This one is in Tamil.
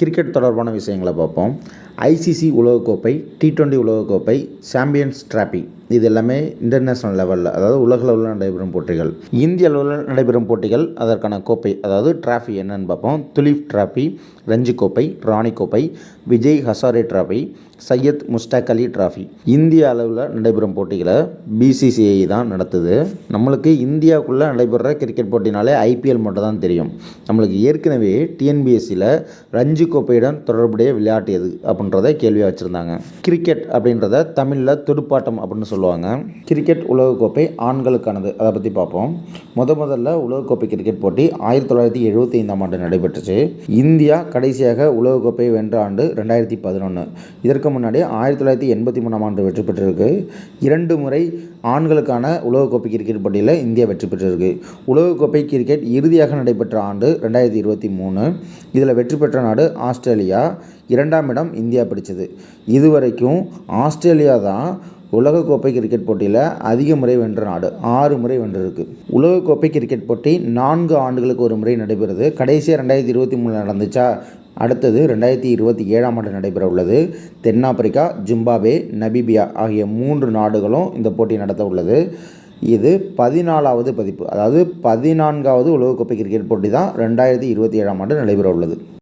கிரிக்கெட் தொடர்பான விஷயங்களை பார்ப்போம். ஐசிசி உலகக்கோப்பை டி டுவெண்ட்டி உலகக்கோப்பை சாம்பியன்ஸ் டிராபி இது எல்லாமே இன்டர்நேஷ்னல் லெவலில் அதாவது உலக அளவில் நடைபெறும் போட்டிகள். இந்திய அளவில் நடைபெறும் போட்டிகள் அதற்கான கோப்பை அதாவது டிராஃபி என்னன்னு பார்ப்போம். துலீப் டிராபி ரஞ்சி கோப்பை ராணி கோப்பை விஜய் ஹசாரே டிராபி சையத் முஸ்டாக் அலி டிராஃபி இந்திய அளவில் நடைபெறும் போட்டிகளை பிசிசிஐ தான் நடத்துது. நம்மளுக்கு இந்தியாவுக்குள்ளே நடைபெற கிரிக்கெட் போட்டினாலே ஐபிஎல் மட்டும் தான் தெரியும். நம்மளுக்கு ஏற்கனவே டிஎன்பிஎஸ்சியில் ரஞ்சி கோப்பையுடன் தொடர்புடைய விளையாட்டு எது அப்படின்றத கேள்வியாக வச்சுருந்தாங்க. கிரிக்கெட் அப்படின்றத தமிழில் துடுப்பாட்டம் அப்படின்னு சொல்லுவாங்க. கிரிக்கெட் உலகக்கோப்பை ஆண்களுக்கானது. அதை பற்றி பார்ப்போம். முத முதல்ல உலகக்கோப்பை கிரிக்கெட் போட்டி ஆயிரத்தி தொள்ளாயிரத்தி எழுபத்தி ஐந்தாம் ஆண்டு நடைபெற்றுச்சு. இந்தியா கடைசியாக உலகக்கோப்பை வென்ற ஆண்டு ரெண்டாயிரத்தி பதினொன்று இதற்கு முன்னாடி ஆயிரத்தி தொள்ளாயிரத்தி எண்பத்தி மூணாம் ஆண்டு வெற்றி பெற்றிருக்கு. இரண்டு முறை ஆண்களுக்கான உலகக்கோப்பை கிரிக்கெட் போட்டியில் இந்தியா வெற்றி பெற்றிருக்கு. உலகக்கோப்பை கிரிக்கெட் இறுதியாக நடைபெற்ற ஆண்டு ரெண்டாயிரத்தி இருபத்தி மூணு. இதில் வெற்றி பெற்ற நாடு ஆஸ்திரேலியா இரண்டாம் இடம் இந்தியா பிடிச்சது. இதுவரைக்கும் ஆஸ்திரேலியா தான் உலகக்கோப்பை கிரிக்கெட் போட்டியில் அதிக முறை வென்ற நாடு. ஆறு முறை வென்றிருக்கு. உலகக்கோப்பை கிரிக்கெட் போட்டி நான்கு ஆண்டுகளுக்கு ஒரு முறை நடைபெறுது. கடைசியாக ரெண்டாயிரத்தி இருபத்தி மூணில் நடந்துச்சா? அடுத்தது ரெண்டாயிரத்தி இருபத்தி ஏழாம் ஆண்டு நடைபெற உள்ளது. தென்னாப்பிரிக்கா ஜிம்பாபே நபீபியா ஆகிய மூன்று நாடுகளும் இந்த போட்டி நடத்த உள்ளது. இது பதினாலாவது பதிப்பு. அதாவது பதினான்காவது உலகக்கோப்பை கிரிக்கெட் போட்டி தான் ரெண்டாயிரத்தி இருபத்தி ஏழாம் ஆண்டு நடைபெற உள்ளது.